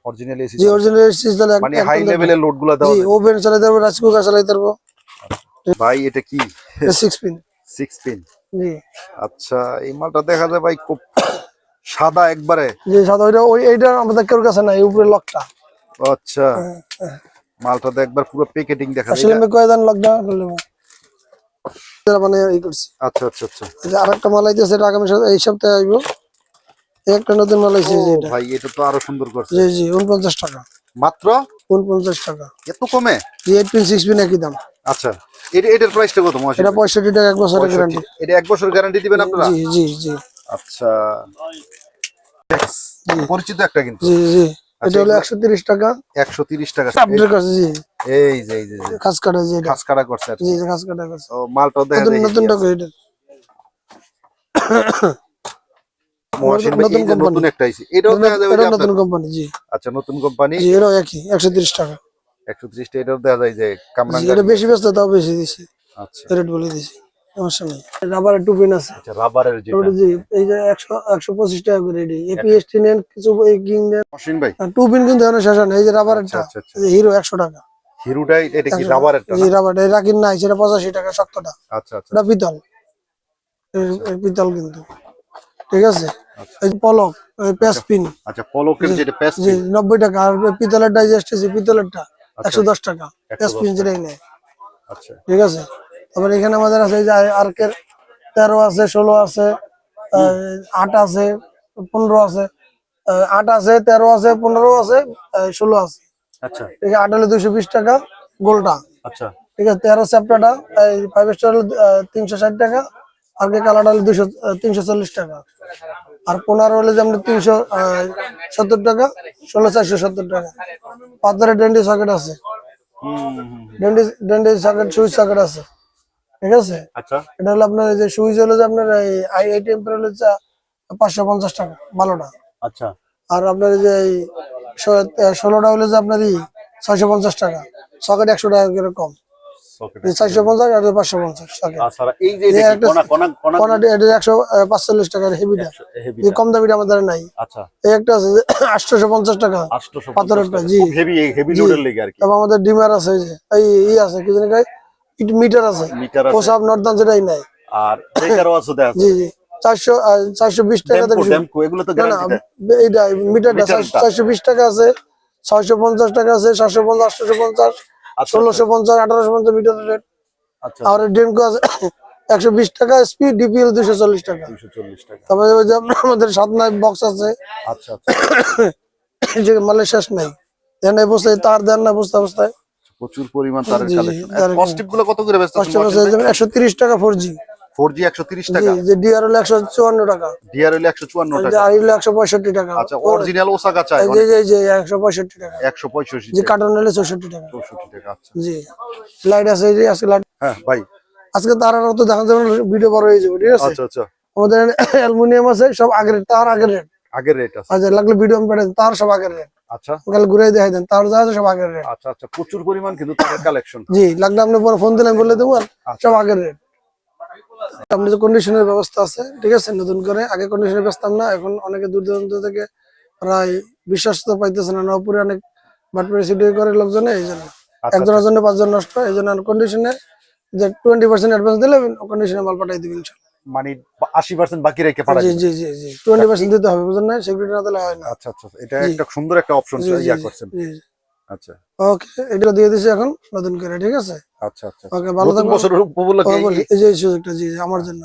Speaker 2: অরিজিনাল এসি
Speaker 1: জি অরিজিনাল এসি চালাই
Speaker 2: মানে হাই লেভেলের লোডগুলা দেওয়া
Speaker 1: জি ওভেন চালাই পারব রাইস কুকার চালাই
Speaker 2: ভাই এটা কি?
Speaker 1: সিক্স পিন
Speaker 2: সিক্স পিন
Speaker 1: জি।
Speaker 2: আচ্ছা এই মালটা দেখা যায় ভাই খুব সাদা একবারে।
Speaker 1: জি সাদা ওইটা ওই এইটা আমাদের কেউ কাছে নাই উপরে লকটা
Speaker 2: আচ্ছা মালটা তো একবার পুরো প্যাকেটিং দেখা যায়।
Speaker 1: আসলে আমি লকটা মানে ই করছি।
Speaker 2: আচ্ছা আচ্ছা আচ্ছা।
Speaker 1: এই আরেকটা মাল আইতেছে এটা আগামী এই সপ্তাহে আইব। একটা নতুন মাল আইছে এটা।
Speaker 2: ভাই এটা তো আরও সুন্দর করছে।
Speaker 1: জি জি উনপঞ্চাশ টাকা।
Speaker 2: মাত্র?
Speaker 1: উনপঞ্চাশ টাকা।
Speaker 2: এত কমে?
Speaker 1: জি এইট পিন সিক্স পিন একই দাম।
Speaker 2: আচ্ছা এটা এটার প্রাইসটা কত মহাশয়?
Speaker 1: এটা পঁয়ষট্টি টাকা এক বছরের গ্যারান্টি
Speaker 2: এটা এক বছর গ্যারান্টি দিবেন আপনারা?
Speaker 1: জি জি জি।
Speaker 2: আচ্ছা। পরিচিত একটা কিন্তু।
Speaker 1: জি জি।
Speaker 2: আচ্ছা,
Speaker 1: এটা হলো
Speaker 2: এগুলা-
Speaker 1: একশো তিরিশ টাকা।
Speaker 2: একশো তিরিশ টাকা।
Speaker 1: আপনার কাছে জি।
Speaker 2: এই যে এই যে এই যে।
Speaker 1: খাস কাটা
Speaker 2: কাটা করছে
Speaker 1: জি জি খাস কাটা কাছে
Speaker 2: ও মালটাও দেখা
Speaker 1: নতুন নতুন টাকা এটা। নতুন
Speaker 2: এই যে
Speaker 1: company।
Speaker 2: নতুন একটা আইছে এটাও দেখা যাবে
Speaker 1: নতুন কোম্পানি জি।
Speaker 2: আচ্ছা নতুন কোম্পানি
Speaker 1: জি এটাও একই একশো তিরিশ টাকা।
Speaker 2: একশো ত্রিশটা এটাও দেখা যায় যে কামরাঙ্গা
Speaker 1: এটা বেশি ব্যস্ত তাও বেশি দিছি।
Speaker 2: আচ্ছা।
Speaker 1: রেট বলে দিছি সমস্যা নেই। রাবারের টুপিন আছে।
Speaker 2: আচ্ছা রাবারের যেটা।
Speaker 1: জি এই যে একশো একশো পঁচিশ টাকা করে রেডি এপিএসটি নেন কিছু এই কিং নেন।
Speaker 2: মহসিন ভাই।
Speaker 1: টুপিন কিন্তু এখনও শেষ না। এই যে রাবারেরটা
Speaker 2: আচ্ছা, আচ্ছা।
Speaker 1: হিরো একশো টাকা।
Speaker 2: হিরোটাই এটা কি রাবারেরটা
Speaker 1: জি রাবার এই রাখিন নাই সেটা পঁচাশি টাকা শক্তটা
Speaker 2: আচ্ছা আচ্ছা।
Speaker 1: এটা পিতল। এই- এই পিতল কিন্তু। ঠিক আছে? এই যে পলক পেসপিন
Speaker 2: আচ্ছা। পলকের যেটা
Speaker 1: জি নব্বই টাকা। আর পিতলের ডাইজেস্ট আছে পিতলেরটা
Speaker 2: আচ্ছা।
Speaker 1: একশো দশ টাকা। পেসপিন যেটাই নেয়।
Speaker 2: আচ্ছা।
Speaker 1: ঠিক আছে? তারপরে এখানে আমাদের আছে এই যে আর্কের তেরো আছে ষোলো আছে আহ, আট আছে পনেরো আছে আহ, আট আছে তেরো আছে পনেরো আছে আহ, ষোলো আছে।
Speaker 2: আচ্ছা।
Speaker 1: আট হলে দুইশো বিশ টাকা গোলটা।
Speaker 2: আচ্ছা।
Speaker 1: ঠিক আছে তেরো এই ফাইভ স্টার হলো তিনশো ষাট টাকা আর কে কালারটা হলো দুশো তিনশো চল্লিশ টাকা। আর পনেরো হলে যেমন তিনশো সত্তর টাকা ষোলো চারশো সত্তর টাকা। পাথরের ডেন্ডি সকেট আছে। ডেন্ডি ডেন্ডি সকেট সুইচ সকেট আছে। ঠিক আছে?
Speaker 2: আচ্ছা।
Speaker 1: এটা হলো আপনার যে সুইচ হলো যে আপনার এই আই আই টেম্পার হলো যে পাঁচশো পঞ্চাশ টাকা ভালোটা।
Speaker 2: আচ্ছা।
Speaker 1: আর আপনার যে ষোলোটা হলো যে আপনার ছয়শো পঞ্চাশ টাকা। সকেট একশো টাকা করে কম। চারশো পঞ্চাশ আর পাঁচশো পঞ্চাশ একশো পাঁচচল্লিশ টাকার হেভিটা
Speaker 2: হেভি
Speaker 1: কম দামিটা আমাদের নাই।
Speaker 2: আচ্ছা।
Speaker 1: এই একটা আছে আটশোশো পঞ্চাশ টাকা।
Speaker 2: 850
Speaker 1: পাথরেরটা, জি।
Speaker 2: খুব হেভি হেভি লোডের লেগে আর কি।
Speaker 1: তারপর আমাদের ডিমার আছে এই ই আছে কি জানি মিটার আছে। পোশাক নর্দান যেটাই নাই।
Speaker 2: আর
Speaker 1: জি জি। চারশো চারশো বিশ টাকা এইটা মিটারটা। চারশো বিশ টাকা আছে ছয়শো পঞ্চাশ টাকা আছে সাতশো পঞ্চাশ আটশোশো পঞ্চাশ
Speaker 2: আচ্ছা
Speaker 1: ষোলোশো পঞ্চাশ আঠারোশো পঞ্চাশ মিটার রেট।
Speaker 2: আচ্ছা।
Speaker 1: আর ডেমকো আছে একশো বিশ টাকা স্পিড ডিপিএল দুশো চল্লিশ টাকা।
Speaker 2: 240
Speaker 1: তারপরে ওই যে আপনার আমাদের সাত নাই বক্স আছে।
Speaker 2: আচ্ছা আচ্ছা।
Speaker 1: যে মালে শেষ নাই। দেন এই তার দেন না অবস্থা অবস্থায়।
Speaker 2: প্রচুর পরিমাণ তারের কালেকশন কত করে ব্যস্ত?
Speaker 1: টাকা
Speaker 2: 4G 130
Speaker 1: জি
Speaker 2: টাকা।
Speaker 1: যে ডিআর হলো টাকা।
Speaker 2: ডিআর হলো 154
Speaker 1: যে
Speaker 2: টাকা।
Speaker 1: আর হলো একশো পঁয়ষট্টি টাকা।
Speaker 2: আচ্ছা অরিজিনাল ওসাকা চাই
Speaker 1: টাকা।
Speaker 2: 165
Speaker 1: যে
Speaker 2: টাকা।
Speaker 1: কার্টন হলে চৌষট্টি টাকা।
Speaker 2: 64 টাকা আচ্ছা।
Speaker 1: জি। লাইট আছে এই আজকে লাইট
Speaker 2: হ্যাঁ ভাই।
Speaker 1: আজকে তার আর তো দেখা যাবে ভিডিও বড় হয়ে যাবে ঠিক আছে?
Speaker 2: আচ্ছা আচ্ছা।
Speaker 1: আমাদের অ্যালুমিনিয়াম আছে সব আগের তার আগের রেট
Speaker 2: আগের রেট আছে।
Speaker 1: আচ্ছা লাগলে ভিডিও আমি পাঠাই তার সব আগের রেট
Speaker 2: আচ্ছা।
Speaker 1: ঘুরে দেখাই দেন তার যা আছে সব আগের রেট
Speaker 2: আচ্ছা আচ্ছা প্রচুর পরিমাণ কিন্তু তারের কালেকশন
Speaker 1: জি লাগলে আপনি পরে ফোন দিলেন বলে দেবো আর সব আগের রেট আপনি যে কন্ডিশনের ব্যবস্থা আছে ঠিক আছে? নতুন করে আগে কন্ডিশনে বেচতাম না এখন অনেকে দূর দূরান্ত থেকে প্রায় বিশ্বাসতা পাইতেছে না নপুরে অনেক বাটপারি করে লোকজনে এই জন্য।
Speaker 2: আচ্ছা
Speaker 1: একজনের জন্য পাঁচজন নষ্ট এই জন্য কন্ডিশনে যে টোয়েন্টি পার্সেন্ট অ্যাডভান্স দিলে কন্ডিশনে মাল পাঠাই দিবেন
Speaker 2: মানে 80% বাকি রেখে পাঠাই
Speaker 1: জি জি জি জি। টোয়েন্টি পার্সেন্ট দিতে হবে বুঝলেন না? সিকিউরিটি না দিলে হয় না।
Speaker 2: আচ্ছা আচ্ছা এটা একটা সুন্দর একটা অপশন ইয়া করছেন। আচ্ছা।
Speaker 1: ওকে এটা দিয়ে দিছি এখন নতুন করে ঠিক আছে?
Speaker 2: আচ্ছা আচ্ছা
Speaker 1: ওকে ভালো থাকবেন।
Speaker 2: বছরের উপলক্ষে
Speaker 1: এই যে সুযোগটা জি, আমার জন্য।